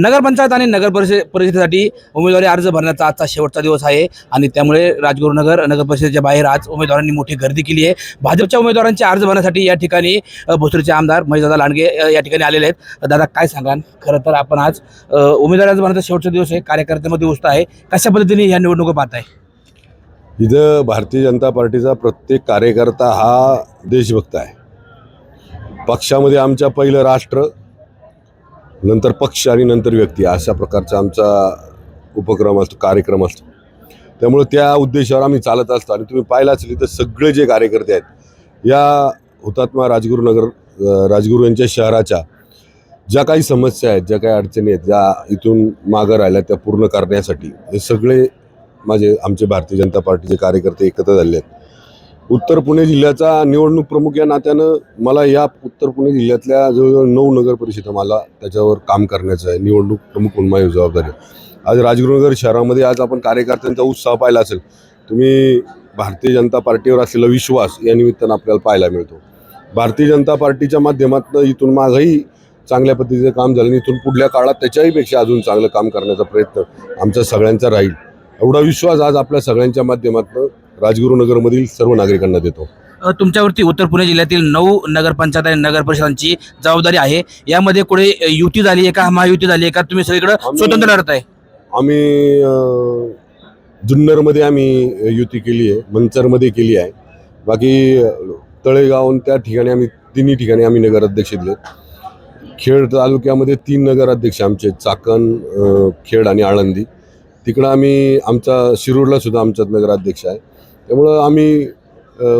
नगरपंचायत आणि नगर परिषद परिषदेसाठी उमेदवारी अर्ज भरण्याचा आजचा शेवटचा दिवस आहे. आणि त्यामुळे राजगुरुनगर नगर परिषदेच्या बाहेर आज उमेदवारांनी मोठी गर्दी केली आहे. भाजपच्या उमेदवारांचे अर्ज भरण्यासाठी या ठिकाणी भोसरीचे आमदार महेशदादा लांडगे या ठिकाणी आलेले आहेत. दादा काय सांगाल? खरं तर आपण आज उमेदवारी अर्ज भरण्याचा शेवटचा दिवस आहे. कार्यकर्त्यामध्ये उत्साह आहे. कशा पद्धतीने या निवडणुका पाहताय? इथं भारतीय जनता पार्टीचा प्रत्येक कार्यकर्ता हा देशभक्त आहे. पक्षामध्ये आमच्या पहिलं राष्ट्र नंतर पक्ष आणि नंतर व्यक्ती अशा प्रकारचा आमचा उपक्रम असतो कार्यक्रम असतो. त्यामुळे त्या उद्देशावर आम्ही चालत असतो आणि तुम्ही पाहिलं असेल तर सगळे जे कार्यकर्ते आहेत या हुतात्मा राजगुरुनगर राजगुरु राजगुरू यांच्या शहराच्या ज्या काही समस्या आहेत ज्या काही अडचणी आहेत ज्या इथून मागं राहिल्या त्या पूर्ण करण्यासाठी हे सगळे माझे आमचे भारतीय जनता पार्टीचे कार्यकर्ते एकत्र झाले आहेत. उत्तर पुणे जिल्ह्याचा निवडणूक प्रमुख या नात्यानं मला या उत्तर पुणे जिल्ह्यातल्या जवळजवळ नऊ नगर परिषदा मला त्याच्यावर काम करण्याचं आहे. निवडणूक प्रमुख म्हणून माझी जबाबदारी आज राजगुरुनगर शहरामध्ये आज आपण कार्यकर्त्यांचा उत्साह पाहिला असेल तुम्ही भारतीय जनता पार्टीवर असलेला विश्वास या निमित्तानं आपल्याला पाहायला मिळतो. भारतीय जनता पार्टीच्या माध्यमातून इथून मागही चांगल्या पद्धतीचं काम झालं आणि इथून पुढल्या काळात त्याच्याही पेक्षा अजून चांगलं काम करण्याचा प्रयत्न आमचा सगळ्यांचा राहील. एवढा विश्वास आज आपल्या सगळ्यांच्या माध्यमातून राजगुरुनगरमधील सर्व नागरिकांना देतो. अ, तुमच्यावरती उत्तर पुणे जिल्ह्यातील नऊ नगरपंचायत आणि नगर परिषदांची जबाबदारी आहे. यामध्ये कुठे अ, युती झाली आहे का? महायुती झाली आहे का? तुम्ही सगळीकडे आम्ही- स्वतंत्र लढत आहे. आम्ही अं, जुन्नरमध्ये आम्ही युती केली आहे मंचरमध्ये केली आहे. बाकी अं, तळेगाव त्या ठिकाणी आम्ही तिन्ही ठिकाणी आम्ही नगराध्यक्ष दिले खेड तालुक्यामध्ये तीन नगराध्यक्ष आमचे. चाकण अं, खेड आणि आळंदी. तिकडं आम्ही आमचा शिरूरला सुद्धा आमच्यात नगराध्यक्ष आहे. त्यामुळं आम्ही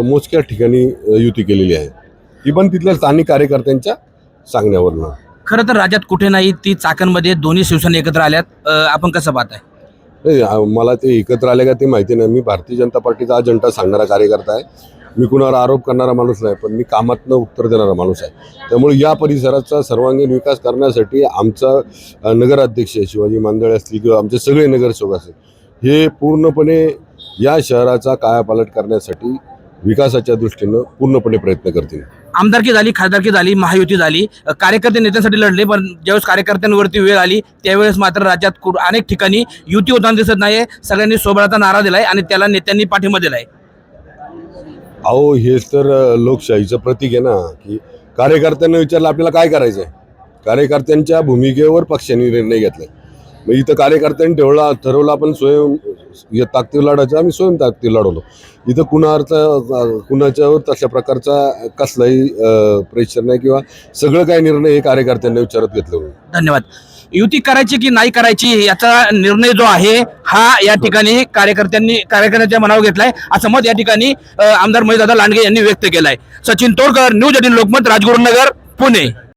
मोजक्या ठिकाणी युती केलेली आहे. ती पण तिथल्या स्थानिक कार्यकर्त्यांच्या सांगण्यावरनं खरं तर राज्यात कुठे नाही ती चाकणमध्ये दोन्ही शिवसेना एकत्र आल्यात. आपण कसं पाहताय? नाही मला ते एकत्र आले का ते माहिती नाही. मी भारतीय जनता पार्टीचा अजेंडा सांगणारा कार्यकर्ता आहे. मी कुणावर आरोप करणारा माणूस नाही पण मी कामातनं उत्तर देणारा माणूस आहे. त्यामुळे या परिसराचा सर्वांगीण विकास करण्यासाठी आमचा नगराध्यक्ष शिवाजी मांदळे असतील किंवा आमचे सगळे नगरसेवक असतील हे पूर्णपणे या शहराचा कायापालट करण्यासाठी विकासाच्या दृष्टीनं पूर्णपणे प्रयत्न करतील. आमदारकी झाली खासदारकी झाली महायुती झाली. कार्यकर्ते नेत्यांसाठी लढले पण ज्यावेळेस कार्यकर्त्यांवरती वेळ आली त्यावेळेस मात्र राज्यात अनेक ठिकाणी युती होताना दिसत नाही सगळ्यांनी सोबळाचा नारा दिलाय आणि त्याला नेत्यांनी पाठिंबा दिलाय. अहो हेच तर लोकशाहीचं प्रतीक आहे ना की कार्यकर्त्यांना विचारलं आपल्याला काय करायचं आहे कार्यकर्त्यांच्या भूमिकेवर पक्षाने निर्णय घेतलाय. मग इथं कार्यकर्त्यांनी ठेवला ठरवलं आपण स्वयं ताकदीवर लढायचं आम्ही स्वयं ताकदीवर लढवलो. इथं कुणाचा कुणाच्यावर तशा प्रकारचा कसलाही प्रेशर नाही किंवा सगळं काही निर्णय हे कार्यकर्त्यांनी विचारत घेतलं धन्यवाद. युती करायची की नाही करायची याचा निर्णय जो आहे हा या ठिकाणी कार्यकर्त्यांनी कार्यकर्त्यांच्या मनावर घेतलाय. असं मत या ठिकाणी आमदार महेशदादा लांडगे यांनी व्यक्त केलंय. Sachin Todkar news eighteen Lokmat Rajgurunagar Pune.